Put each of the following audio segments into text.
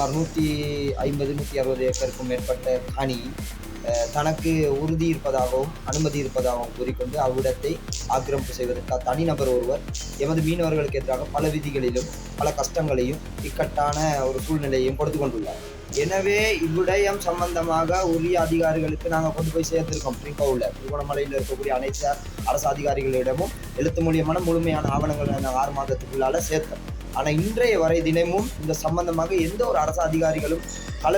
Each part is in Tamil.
சுமார் நூற்றி ஐம்பது நூற்றி அறுபது ஏக்கருக்கும் மேற்பட்ட காணி தனக்கு உறுதி இருப்பதாகவும் அனுமதி இருப்பதாகவும் கூறிக்கொண்டு அவ்விடத்தை ஆக்கிரமிப்பு செய்வதற்காக தனிநபர் ஒருவர் எமது மீனவர்களுக்கு எதிராக பல விதிகளிலும் பல கஷ்டங்களையும் இக்கட்டான ஒரு சூழ்நிலையையும் கொடுத்து கொண்டுள்ளார். எனவே இவ்விடயம் சம்பந்தமாக உரிய அதிகாரிகளுக்கு நாங்கள் கொண்டு போய் சேர்த்திருக்கோம். ட்ரிங்கோவில் திருகோணமலையில் இருக்கக்கூடிய அனைத்து அரசு அதிகாரிகளிடமும் எழுத்து மூலியமான முழுமையான ஆவணங்களை நாங்கள் ஆறு மாதத்துக்குள்ளால சேர்த்தோம். ஆனால் இன்றைய வரை தினமும் இந்த சம்பந்தமாக எந்த ஒரு அரசு அதிகாரிகளும் கள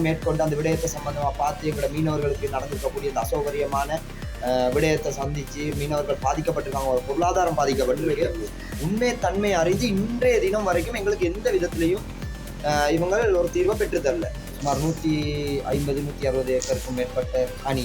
மேற்கொண்டு அந்த விடயத்தை சம்பந்தமாக பார்த்து எங்களோட மீனவர்களுக்கு நடந்திருக்கக்கூடிய இந்த அசௌகரியமான விடயத்தை சந்தித்து மீனவர்கள் பாதிக்கப்பட்டிருக்காங்க ஒரு பொருளாதாரம் பாதிக்கப்பட்டிருக்கு. உண்மை தன்மை அறிஞ்சு இன்றைய தினம் வரைக்கும் எங்களுக்கு எந்த விதத்துலையும் அஹ், இவங்க ஒரு தீர்வை பெற்றுத்தரல சுமார் நூற்றி ஐம்பது நூற்றி அறுபது ஏக்கருக்கும் மேற்பட்ட அணி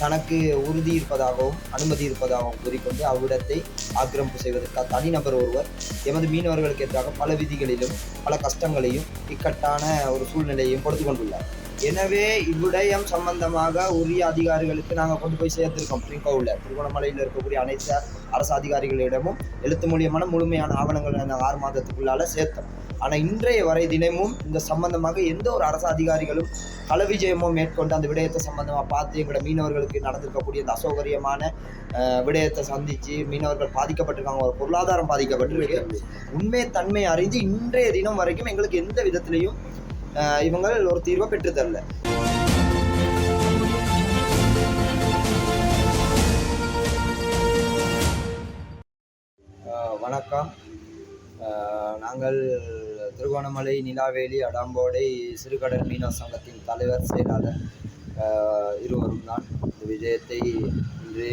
தனக்கு உறுதி இருப்பதாகவும் அனுமதி இருப்பதாகவும் கூறிக்கொண்டு அவ்விடத்தை ஆக்கிரமிப்பு செய்வதற்காக தனிநபர் ஒருவர் எமது மீனவர்களுக்கு எதிராக பல விதிகளிலும் பல கஷ்டங்களையும் இக்கட்டான ஒரு சூழ்நிலையையும் கொடுத்து கொண்டுள்ளார். எனவே இவ்விடயம் சம்பந்தமாக உரிய அதிகாரிகளுக்கு நாங்கள் கொண்டு போய் சேர்த்திருக்கோம். பிரிங்கோவில் திருகோணமலையில் இருக்கக்கூடிய அனைத்து அரசு அதிகாரிகளிடமும் எழுத்து மூலியமான முழுமையான ஆவணங்களை நாங்கள் ஆறு மாதத்துக்குள்ளால சேர்த்தோம். ஆனால் இன்றைய வரை தினமும் இந்த சம்பந்தமாக எந்த ஒரு அரசு அதிகாரிகளும் கள விஜயமோ மேற்கொண்டு அந்த விடயத்தை சம்பந்தமாக பார்த்து எங்களோட மீனவர்களுக்கு நடந்திருக்கக்கூடிய இந்த அசௌகரியமான விடயத்தை சந்தித்து மீனவர்கள் பாதிக்கப்பட்டிருக்காங்க ஒரு பொருளாதாரம் பாதிக்கப்பட்டிருக்கு. உண்மை தன்மை அறிந்து இன்றைய தினம் வரைக்கும் எங்களுக்கு எந்த விதத்திலையும் அஹ், இவங்க ஒரு தீர்வை பெற்றுத்தரல வணக்கம். நாங்கள் திருகோணமலை நிலாவேலி அடாம்போடை சிறுகடல் மீனவ சங்கத்தின் தலைவர் செயலாளர் இருவரும் தான் இந்த விஜயத்தை இன்று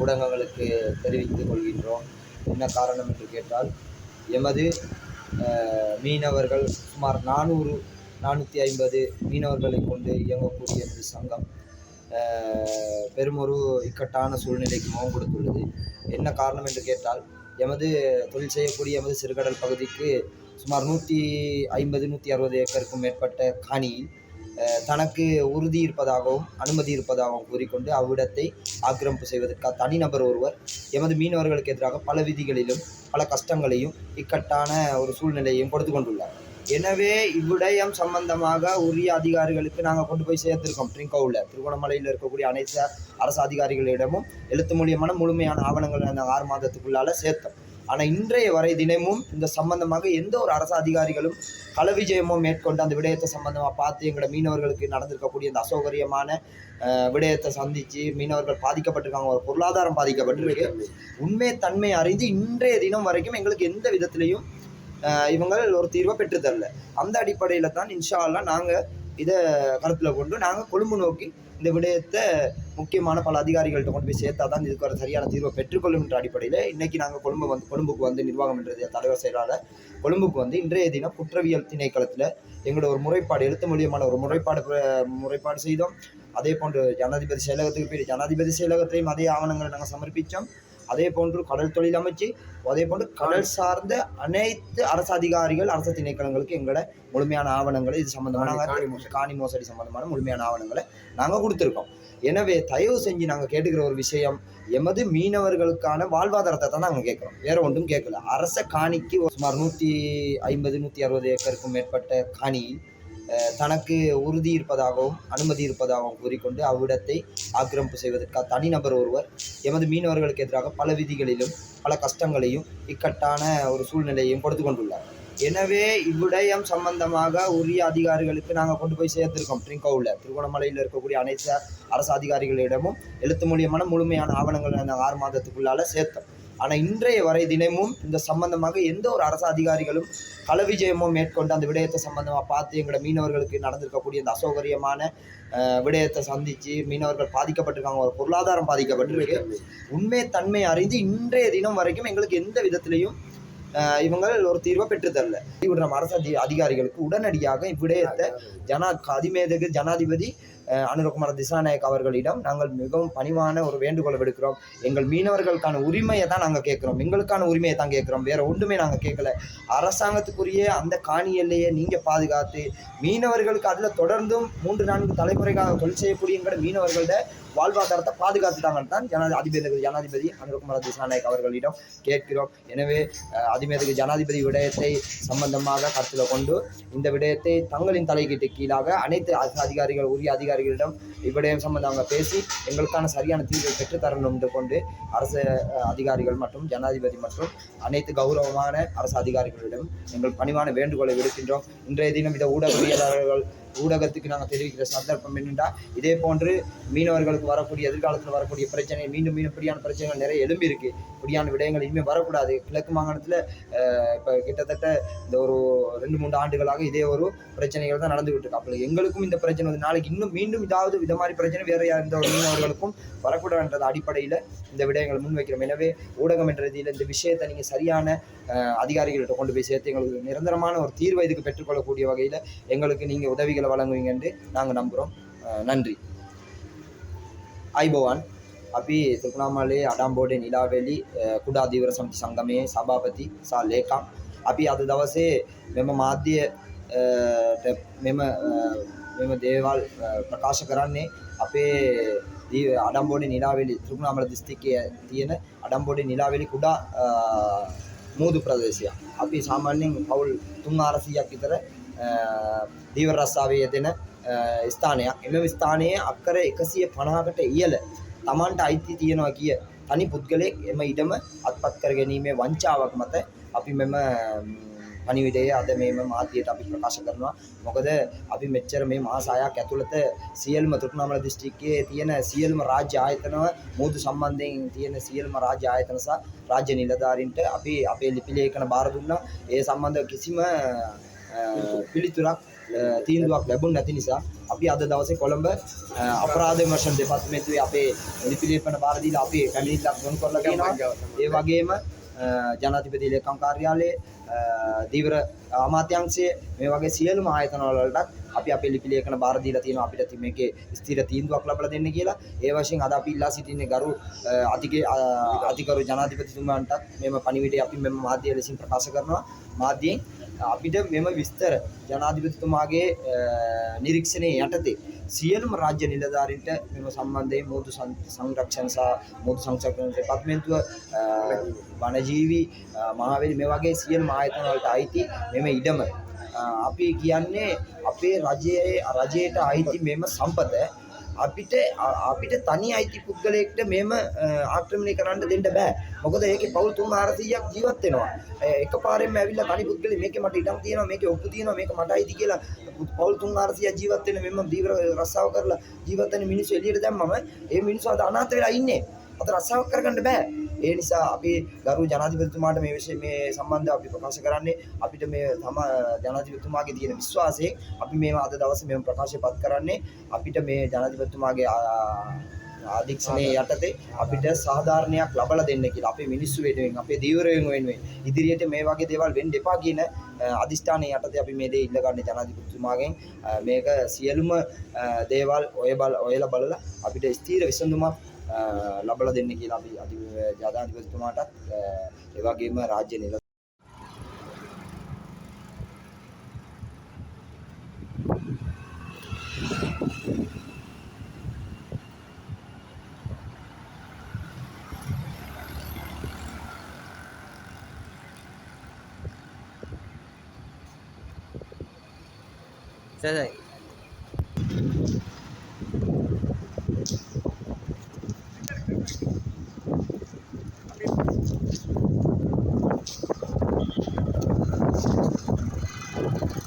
ஊடகங்களுக்கு தெரிவித்துக் கொள்கின்றோம். என்ன காரணம் என்று கேட்டால் எமது மீனவர்கள் சுமார் நானூறு நானூற்றி ஐம்பது மீனவர்களை கொண்டு இயங்கக்கூடிய இந்த சங்கம் பெருமொரு இக்கட்டான சூழ்நிலைக்கு முகம் கொடுத்துள்ளது. என்ன காரணம் என்று கேட்டால் எமது தொழில் செய்யக்கூடிய எமது சிறுகடல் பகுதிக்கு சுமார் நூற்றி ஐம்பது நூற்றி அறுபது ஏக்கருக்கும் மேற்பட்ட காணியில் தனக்கு உறுதி இருப்பதாகவும் அனுமதி இருப்பதாகவும் கூறிக்கொண்டு அவ்விடத்தை ஆக்கிரமிப்பு செய்வதற்காக தனிநபர் ஒருவர் எமது மீனவர்களுக்கு எதிராக பல விதிகளிலும் பல கஷ்டங்களையும் இக்கட்டான ஒரு சூழ்நிலையையும் கொடுத்து கொண்டுள்ளார். எனவே இவ்விடயம் சம்பந்தமாக உரிய அதிகாரிகளுக்கு நாங்கள் கொண்டு போய் சேர்த்திருக்கோம். ட்ரிங்கோவில் திருகோணமலையில் இருக்கக்கூடிய அனைத்து அரசு அதிகாரிகளிடமும் எழுத்து மூலியமான முழுமையான ஆவணங்களை நாங்கள் ஆறு மாதத்துக்குள்ளால் சேர்த்தோம். ஆனால் இன்றைய வரை தினமும் இந்த சம்பந்தமாக எந்த ஒரு அரசு அதிகாரிகளும் கள விஜயமோ மேற்கொண்டு அந்த விடயத்தை சம்பந்தமாக பார்த்து எங்களோட மீனவர்களுக்கு நடந்திருக்கக்கூடிய இந்த அசௌகரியமான விடயத்தை சந்தித்து மீனவர்கள் பாதிக்கப்பட்டிருக்காங்க ஒரு பொருளாதாரம் பாதிக்கப்பட்டிருக்கு. உண்மை தன்மை அறிந்து இன்றைய தினம் வரைக்கும் எங்களுக்கு எந்த விதத்திலையும் அஹ், இவங்க ஒரு தீர்வை பெற்றுத்தரல அந்த அடிப்படையில் தான் இன்ஷா அல்லா நாங்கள் இதை கருத்தில் கொண்டு நாங்கள் கொழும்பு நோக்கி இந்த விடயத்தை முக்கியமான பல அதிகாரிகள்கிட்ட கொண்டு போய் சேர்த்தா தான் இதுக்கு ஒரு சரியான தீர்வை பெற்றுக்கொள்ளும் என்ற அடிப்படையில் இன்னைக்கு நாங்கள் கொழும்பு வந்து கொழும்புக்கு வந்து நிர்வாகம் என்ற தலைவர் செயலாளர் கொழும்புக்கு வந்து இன்றைய தினம் குற்றவியல் திணைக்களத்தில் எங்களோட ஒரு முறைப்பாடு எழுத்து மூலியமான ஒரு முறைப்பாடு முறைப்பாடு செய்தோம். அதே போன்று ஜனாதிபதி செயலகத்துக்கு போய் ஜனாதிபதி செயலகத்திலையும் அதே ஆவணங்களை நாங்கள் சமர்ப்பித்தோம் அதே போன்று கடல் தொழில் அமைச்சு அதே போன்று கடல் சார்ந்த அனைத்து அரசு அதிகாரிகள் அரசு திணைக்களங்களுக்கு எங்களோட முழுமையான ஆவணங்களை இது சம்பந்தமான காணி மோசடி. சம்பந்தமான முழுமையான ஆவணங்களை நாங்கள் கொடுத்துருக்கோம். எனவே தயவு செஞ்சு நாங்கள் கேட்டுக்கிற ஒரு விஷயம் எமது மீனவர்களுக்கான வாழ்வாதாரத்தை தான் நாங்கள் கேட்குறோம். வேற ஒன்றும் கேட்கல. அரச காணிக்கு ஒரு சுமார் நூற்றி ஐம்பது நூற்றி அறுபது ஏக்கருக்கும் மேற்பட்ட காணியில் தனக்கு உறுதி இருப்பதாகவும் அனுமதி இருப்பதாகவும் கூறிக்கொண்டு அவ்விடத்தை ஆக்கிரமிப்பு செய்வதற்காக தனிநபர் ஒருவர் எமது மீனவர்களுக்கு எதிராக பல விதிகளிலும் பல கஷ்டங்களையும் இக்கட்டான ஒரு சூழ்நிலையையும் கொடுத்து கொண்டுள்ளார் எனவே இவ்விடயம் சம்பந்தமாக உரிய அதிகாரிகளுக்கு நாங்கள் கொண்டு போய் சேர்த்திருக்கோம். ட்ரிங்கோவில் திருகோணமலையில் இருக்கக்கூடிய அனைத்து அரசு அதிகாரிகளிடமும் எழுத்து மூலியமான முழுமையான ஆவணங்களை நாங்கள் ஆறு மாதத்துக்குள்ளால சேர்த்தோம். ஆனால் இன்றைய வரை தினமும் இந்த சம்பந்தமாக எந்த ஒரு அரசு அதிகாரிகளும் கள விஜயமோ மேற்கொண்டு அந்த விடயத்தை சம்பந்தமாக பார்த்து எங்களோட மீனவர்களுக்கு நடந்திருக்கக்கூடிய இந்த அசௌகரியமான விடயத்தை சந்தித்து மீனவர்கள் பாதிக்கப்பட்டிருக்காங்க ஒரு பொருளாதாரம் பாதிக்கப்பட்டிருக்கு. உண்மை தன்மை அறிந்து இன்றைய தினம் வரைக்கும் எங்களுக்கு எந்த விதத்திலையும் அஹ், இவங்க ஒரு தீர்வை பெற்றுத்தரல விடுற அரசு அதி அதிகாரிகளுக்கு உடனடியாக இவ்விடயத்தை ஜனா அதிமேதகு ஜனாதிபதி அனுரகுமார திசாநாயக் அவர்களிடம் நாங்கள் மிகவும் பணிவான ஒரு வேண்டுகோளை விடுக்கிறோம். எங்கள் மீனவர்களுக்கான உரிமையை தான் நாங்கள் கேட்குறோம். எங்களுக்கான உரிமையை தான் கேட்குறோம். வேற ஒன்றுமே நாங்கள் கேட்கல. அரசாங்கத்துக்குரிய அந்த காணி எல்லையை நீங்கள் பாதுகாத்து மீனவர்களுக்கு அதில் தொடர்ந்தும் மூன்று நான்கு தலைமுறைக்காக தொழில் செய்யக்கூடியங்கிற மீனவர்களோட வாழ்வாதாரத்தை பாதுகாத்துட்டாங்கன்னு தான் ஜனாதி அதிபதி ஜனாதிபதி அனுரகுமார திசாநாயக் அவர்களிடம் கேட்கிறோம். எனவே அதிமேதகு ஜனாதிபதி விடயத்தை சம்பந்தமாக கருத்தில் கொண்டு இந்த விடயத்தை தங்களின் தலையீட்டு கீழாக அனைத்து அதிகாரிகள் உரிய அதிகாரிகளிடம் இவ்விடயம் சம்பந்தமாக பேசி எங்களுக்கான சரியான தீர்வை பெற்றுத்தரணும் என்று கொண்டு அரசு அதிகாரிகள் மற்றும் ஜனாதிபதி மற்றும் அனைத்து கௌரவமான அரசு அதிகாரிகளிடம் எங்கள் பணிவான வேண்டுகோளை விடுக்கின்றோம். இன்றைய தினம் இந்த ஊடகவியலாளர்கள் ஊடகத்துக்கு நாங்கள் தெரிவிக்கிற சந்தர்ப்பம் என்னென்றா இதே போன்று மீனவர்களுக்கு வரக்கூடிய எதிர்காலத்தில் வரக்கூடிய பிரச்சனை மீண்டும் மீண்டும் இப்படியான பிரச்சனைகள் நிறைய எழும்பி இருக்கு இப்படியான விடயங்கள் இனிமேல் வரக்கூடாது. கிழக்கு மாகாணத்தில் இப்போ கிட்டத்தட்ட இந்த ஒரு ரெண்டு மூன்று ஆண்டுகளாக இதே ஒரு பிரச்சனைகள் தான் நடந்துகிட்டு இருக்கு. அப்போ எங்களுக்கும் இந்த பிரச்சனை வந்து நாளைக்கு இன்னும் மீண்டும் இதாவது இந்த மாதிரி பிரச்சனை வேற யார் எந்த ஒரு மீனவர்களுக்கும் வரக்கூடாதுன்றது அடிப்படையில் இந்த விடயங்களை முன்வைக்கிறோம். எனவே ஊடகம் என்ற ரீதியில் இந்த விஷயத்தை நீங்கள் சரியான அதிகாரிகள்கிட்ட கொண்டு போய் சேர்த்து எங்களுக்கு நிரந்தரமான ஒரு தீர்வை இதுக்கு பெற்றுக்கொள்ளக்கூடிய வகையில் எங்களுக்கு நீங்கள் உதவிகள் வழங்குவீங்க என்று நாங்கள் நம்புகிறோம் நன்றி අයිබෝවන් අපි තුකුණාමලේ අඩම්බෝඩ නිලාවෙලි කුඩා දීවර සමිති සංගමයේ සභාපති සා ලේකම් අපි අද දවසේ මෙම මාධ්‍යයට මෙම අ, මෙම දේවල් අ, ප්‍රකාශ කරන්නේ අපේ දී- අඩම්බෝඩ නිලාවෙලි ත්‍රිකුණාමල දිස්ත්‍රික්කයේ තියෙන අඩම්බෝඩ නිලාවෙලි කුඩා අ, මූදු ප්‍රදේශයක් අපි සාමාන්‍යයෙන් පවුල් තුන් ආරසීයක් විතර අ, දීවර රස්සාවේ යෙදෙන අ, ස්ථානයක්. එම ස්ථානයේ අක්කර එකසිය පණහකට ඉහළ තමන්ට අයිති තියෙනවා කිය. තනි පුද්ගලයෙක් එම ඉඩම අත්පත් කර ගැනීමේ වංචාවක් මත අපි මෙම ම්, පණිවිඩය අද මේම මාධ්‍යයට අපි ප්‍රකාශ කරනවා. මොකද අපි මෙච්චර මේ මාසායක් ඇතුළත සියල්ම තුරුණාමල දිස්ත්‍රික්කයේ තියෙන සියල්ම රාජ්‍ය ආයතනව මුහුදු සම්බන්ධයෙන් තියෙන සියල්ම රාජ්‍ය ආයතන සහ රාජ්‍ය නිලධාරීන්ට අපි අපේ ලිපි ලේඛන බාර දුන්නා. ඒ සම්බන්ධ කිසිම අ, පිළිතුරක් තීන්දුවක් ලැබුණ නැති නිසා අපි අද දවසේ කොළඹ අපරාධ විමර්ශන දෙපාර්තමේන්තුවේ අපේ ලිපි ලේඛන බාර දීලා අපි පැමිණිල්ලක් යොමු කරලා තියෙනවා ඒ වගේම ජනාධිපති ලේකම් කාර්යාලයේ දීවර අමාත්‍යංශය මේ වගේ සියලුම ආයතන වලටත් අපි අපේ ලිපි ලේඛන බාර දීලා තියෙනවා. අපිට ති- මේකේ ස්ථිර තීන්දුවක් ලබා දෙන්න කියලා. ඒ වශයෙන් අද අපි ඉල්ලා සිටින්නේ ගරු අ, අධිකේ අ, අධිකරු ජනාධිපතිතුමාන්ටත් මෙම පණිවිඩය අපි මෙම මාධ්‍ය ලෙසින් ප්‍රකාශ කරනවා. මාධ්‍යයෙන් අපිට මෙම විස්තර ජනාධිපතිතුමාගේ අ, නිරීක්ෂණයේ යටතේ සියලුම රාජ්‍ය නිලධාරීන්ට මෙම සම්බන්ධයෙන් මුහුදු සං- සංරක්ෂණ සහ මුහුදු සංරක්ෂණ දෙපාර්තමේන්තුව අ, වනජීවි අ, මහවැලි මේ වගේ සියලුම ආයතන වලට අයිති මෙම ඉඩම. අ, අපි කියන්නේ අපේ රජයේ රජයට අයිති මෙම සම්පත. අපිට අ- අපිට තනි අයිති පුද්ගලයෙක්ට මෙම අ, ආක්‍රමණය කරන්න දෙන්න බෑ. මොකද ඒකේ පවුල් 300ක් ජීවත් වෙනවා. එකපාරෙන්ම ඇවිල්ලා තනි පුද්ගලෙ මේකේ මට ඉඩම් තියෙනවා මේකේ ඔප්පු තියෙනවා මේක මට අයිති කියලා පවුල් 300ක් ජීවත් වෙන මෙම දීවර රස්සාව කරලා ජීවත් වෙන මිනිස්සු එළියට දැම්මම ඒ මිනිස්සු අද අනාථ වෙලා ඉන්නේ. අද රස්සාවක් කරගන්න බෑ. ඒ නිසා අපි ගරු ජනාධිපතිතුමාට මේ විෂය මේ සම්බන්ධව අපි ප්‍රකාශ කරන්නේ අපිට මේ තම ජනාධිපතිතුමාගේ තියෙන විශ්වාසයෙන් අපි මේව අද දවසේ මෙම ප්‍රකාශයපත් කරන්නේ අපිට මේ ජනාධිපතිතුමාගේ ආ- ආදීක්ෂණයේ යටතේ අපිට සාධාරණයක් ලබලා දෙන්න කියලා අපේ මිනිස්සු වෙනුවෙන් අපේ දීවරයන් වෙනුවෙන් ඉදිරියට මේ වගේ දේවල් වෙන්න එපා කියන අදිෂ්ඨානයේ යටතේ අපි මේ දේ ඉල්ලගන්නේ ජනාධිපතිතුමාගෙන්. අ, මේක සියලුම අ, දේවල් ඔය බල ඔයලා බලලා අපිට ස්ථීර විසඳුමක් අ, ලබලා දෙන්න කියලා අපි අධි ජනාධිපතිතුමාටත් අ, ඒ වගේම රාජ්‍ය නිල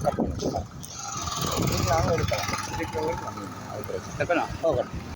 கட் பண்ணி வச்சுக்கலாம் நீங்களும் அவங்க எடுக்கலாம். அதுக்கு ஓகே.